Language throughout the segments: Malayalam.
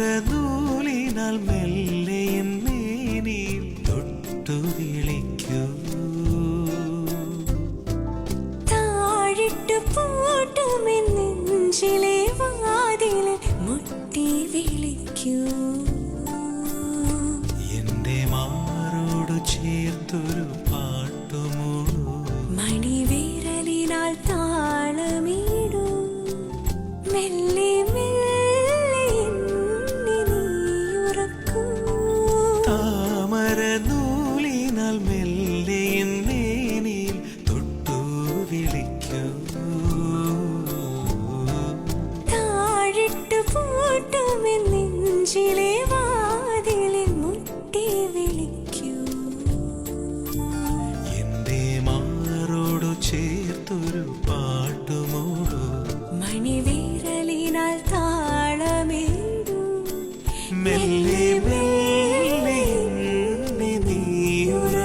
താമരനൂലിനാൽ മെല്ലെ മേനിൽ തൊട്ടു വിളിക്കൂ. താഴിട്ട് പൂട്ടുമെൻ നെഞ്ചിലെ വാതിലിൽ മുട്ടി വിളിക്കൂ. എന്റെ മാറോട് ചേർത്തൊരു പാട്ടുമൂടൂ മണിവിരലിനാൽ താളമിടൂ. മെല്ലെ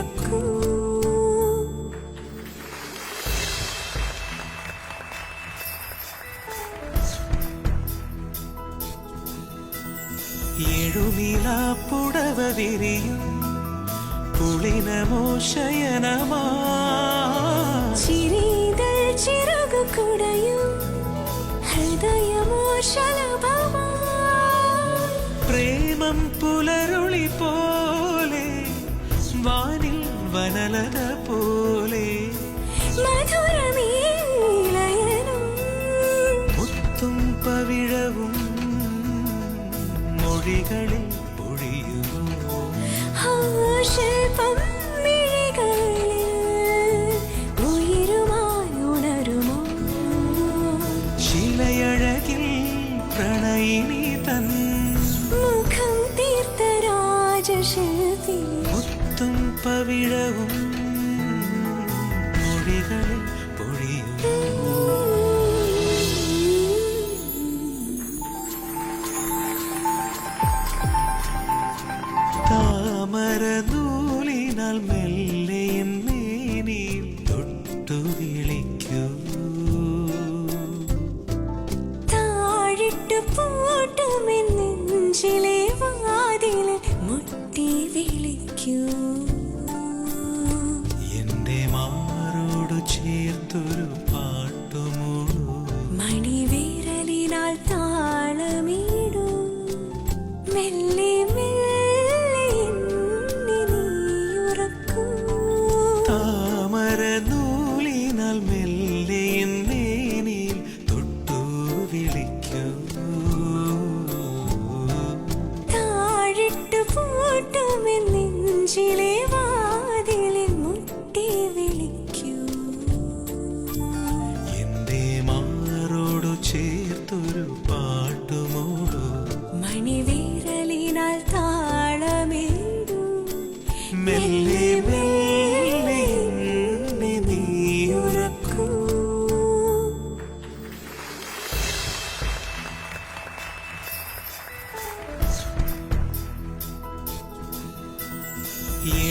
നീയുറക്കൂ എഴുനില പുടവ വിരിയും കുളിനമോ ശയനമാ ചിരിതൽ ചിറകു കുടയും ഹൃദയമോ ശലഭമാ പ്രേമം പുലരുളി വനലത പോലെ മധുരമീ ലയനം മുത്തും പവിഴവും മൊഴികളിൽ പൊഴിയുമോ ശില്പം മിഴികളിൽ ഉയരുമായി ഉണരുമോ ശിലയഴകിൽ പ്രണയിനി തൻ മുഖം തീർത്ത നെഞ്ചിലെ വാതിലിൽ മുട്ടി വിളിക്കൂ. എന്റെ മാറോട് ചേർത്തൊരു പാട്ടുമൂടൂ മണിവിരലിനാൽ താളമീടൂ. മെല്ലെ മെല്ലെ എന്നെ നെഞ്ചിലെ വാതിലിൽ മുട്ടി വിളിക്കൂ. എന്റെ മാറോടു ചേർത്തൊരു പാട്ടുമോടു. മണിവീരലിനാൽ താളമേടു മെല്ലെ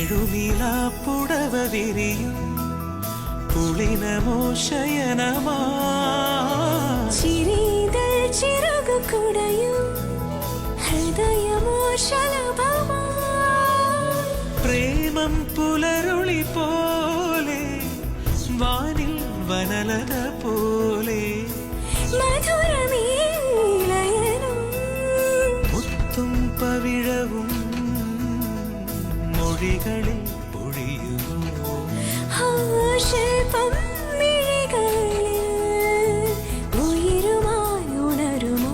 എഴുനില പുടവ വിരിയും കുളിനമോ ശയനമാ ചിരിതൽ ചിറകു കുടയും ഹൃദയമോ ശലഭമാ പ്രേമം പുലരുളി പോലെ വാനിൽ വനലത പൊഴിയുമോ ഉണരുമോ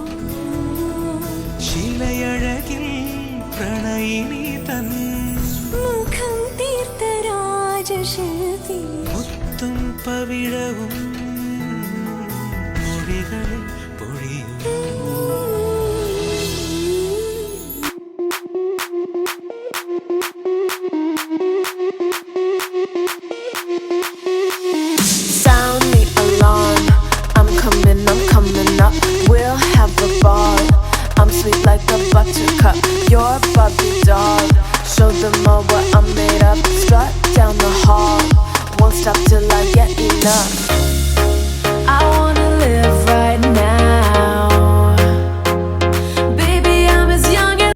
ശിലയഴകിൽ പ്രണയിനി തൻ മുഖം തീർത്ത രാജശില്പി മുത്തും പവിഴവും buttercup. You're a Barbie doll. Show them all what I'm made of. Strut down the hall. Won't stop till I get enough.